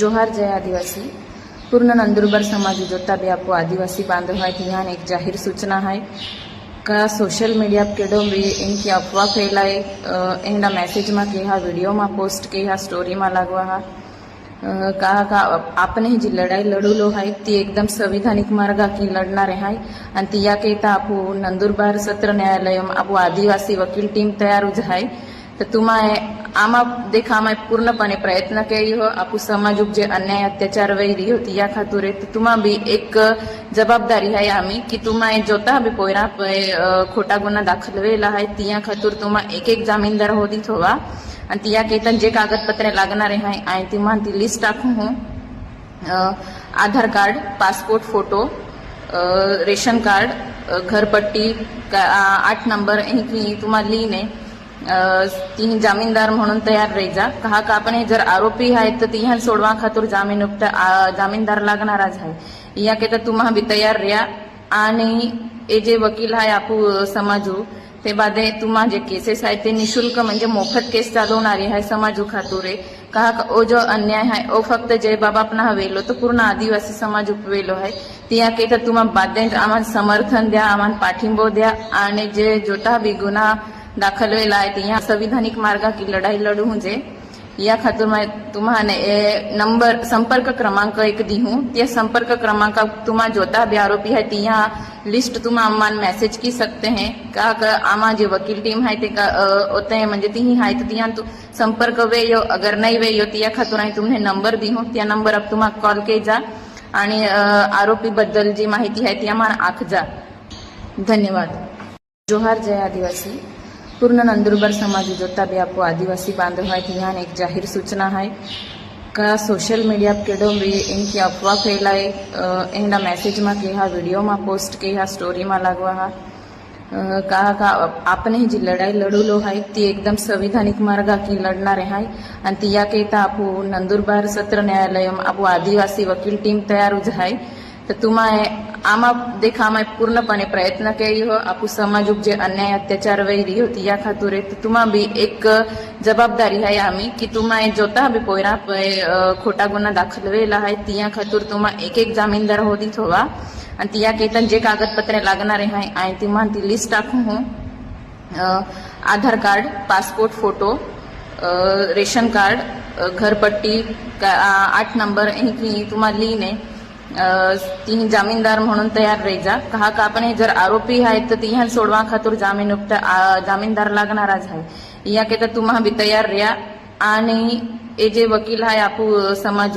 जोहार जय आदिवासी पूर्ण नंदुरबार समाज जोता बे आपको आदिवासी बांधव है यहाँ एक जाहिर सूचना है का सोशल मीडिया केडो भी इनकी अफवाह फैलाए अ, एना मैसेज में के हा वीडियो में पोस्ट के हा स्टोरी में लागवा हा अ, का का आपण जी लढाई लढवलो आहे ती एकदम संविधानिक मार्गाकी लढणारे आहे आणि ती या केता आपू नंदुरबार सत्र न्यायालय आपू आदिवासी वकील टीम तयार જ आहे तर तुम्हा आम्हा देखा आम्हा पूर्णपणे प्रयत्न केली हो आपू समाज जे अन्याय अत्याचार वैरी होती या खातूर आहे तर तुम्हा बी एक जबाबदारी आहे आम्ही की तुम्हा जोता बी पोयरा पय खोटा गुन्हा दाखल वेळेला आहे ती खातूर तुम्हा एक एक जामीनदार हो दिवा हो आणि ती केतन जे कागदपत्रे लागणार आहे आणि ती तुम्हा ती लिस्ट टाकू हो Aadhaar card passport photo ration card घरपट्टी का आठ नंबर ही तुम्हाला लिहिणे आठ नंबर ही तुम्हाला लिहिणे अ, ती जामीनदार म्हणून तयार राही जा का का आपण हे जर आरोपी आहेत तर ती ह्या सोडवा खातूर जामीन उक्त आ, जामीनदार लागणारच आहे या केता तुम्हा बी तयार રહ્યા आणि हे जे वकील आहे आपू समाजू ते बादे तुम्हा जे केसेस आहेत ते निशुल्क म्हणजे मोफत केस चालवणारे आहे समाजू खातुरे का ओ जो अन्याय आहे ओ फक्त जय बाबा आपण वेलो तो पूर्ण आदिवासी समाज उपवेलो आहे ती या के तर तुम्हा बाध्य आम्हाला समर्थन द्या आम्हाला पाठिंबो द्या आणि जे जोटा बी गुन्हा दाखलवेला आहे. ते या संविधानिक मार्गाकी लढाई लढू म्हणजे या खातर मैं तुम्हाने ए नंबर संपर्क क्रमांक एक दी हूँ त्या संपर्क क्रमांक तुम्हा जोता भी आरोपी है. तिया लिस्ट तुम्हा अम्मान मैसेज की सकते हैं. का का आमा जे वकील टीम है ते का होते हैं म्हणजे ती है तो तिया तू संपर्क वे यो अगर नहीं वे यो तिया खातर है तुमने नंबर दी हूँ त्या नंबर अब तुम्हा कॉल के जा. आणि आरोपी बद्दल जी माहिती आहे ती आम्हाला आख जा. धन्यवाद. जोहार जय आदिवासी. पूर्ण नंदुरबार समाज जोता बी आपको आदिवासी बांधव है यहाँ एक जाहिर सूचना है का सोशल मीडिया केडो भी इनकी अफवाह फैलाए अ, एना मैसेज में के हा वीडियो में पोस्ट के हा स्टोरी में लागवा हा अ, का का आपण जी लढाई लढवलो आहे ती एकदम संविधानिक मार्गाकी लढणारे आहे आणि ती या केता आपू नंदुरबार सत्र न्यायालय आपू आदिवासी वकील टीम तयार જ आहे तर तुम्हा आम्हा देखा आम्ही पूर्णपणे प्रयत्न केली हो आपू समाज जे अन्याय अत्याचार वैरी होती या खातूर आहे तर तुम्हा बी एक जबाबदारी आहे आम्ही की तुम्हा जोता बी पोयरा खोटा गुन्हा दाखल वेला आहे ती खातूर तुम्हा एक एक जामीनदार हो दिवा हो आणि ती केतन जे कागदपत्रे लागणारे आहे आणि ती ती लिस्ट टाकू हो। Aadhaar card passport photo ration card घरपट्टी आठ नंबर ही तुम्हाला लिहिणे ती जामीनदार म्हणून तयार रही जा कहा का आपण हे जर आरोपी आहे तर तिहान सोडवा खातूर जामीन जामीनदार लागणारच आहे. या केता तुम्हा बी तयार रहा. आणि हे जे वकील आहे आपू समाज